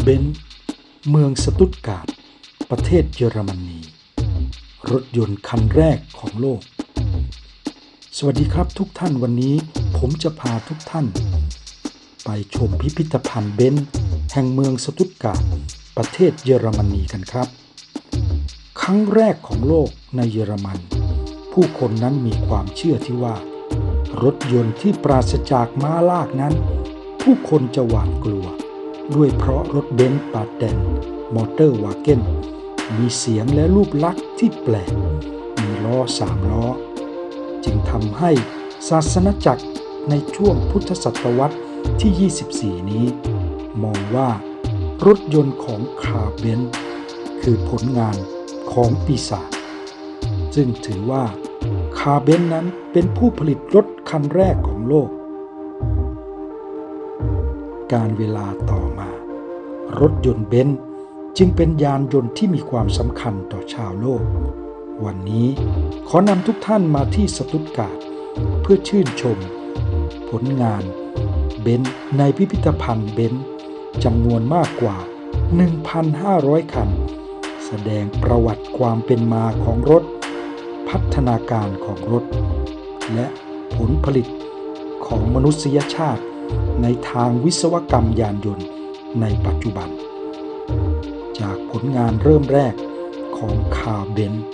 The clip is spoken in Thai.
เบนเมืองสตุตการ์ดประเทศเยอรมนี รถยนต์คันแรกของโลก สวัสดีครับทุกท่านวันนี้ผมจะพาทุกท่าน ไปชมพิพิธภัณฑ์เบนแห่งเมืองสตุตการ์ดประเทศเยอรมนีกันครับ ครั้งแรกของโลกในเยอรมัน ผู้คนนั้นมีความเชื่อที่ว่า รถยนต์ที่ปราศจากม้าลากนั้น ผู้คนจะหวาดกลัว ด้วยเพราะรถเบนซ์ปาแดนมอเตอร์วาเกนมีเสียงและรูปลักษณ์ที่แปลก มีล้อสามล้อ จึงทำให้ศาสนจักรในช่วงพุทธศตวรรษที่ 24 นี้ มองว่ารถยนต์ของคาเบนคือผลงานของปีศาจซึ่งถือว่าคาเบนนั้นเป็นผู้ผลิตรถคันแรกของโลก การเวลาต่อมา รถยนต์เบนซ์จึงเป็นยานยนต์ที่มีความสำคัญต่อชาวโลก วันนี้ขอนำทุกท่านมาที่สตุตการ์ดเพื่อชื่นชม ผลงานเบนซ์ในพิพิธภัณฑ์เบนซ์จำนวนมากกว่า 1,500 คัน แสดงประวัติความเป็นมาของรถ พัฒนาการของรถ และผลผลิตของมนุษยชาติ ในทางวิศวกรรมยานยนต์ในปัจจุบัน จากผลงานเริ่มแรกของคาร์เบนซ์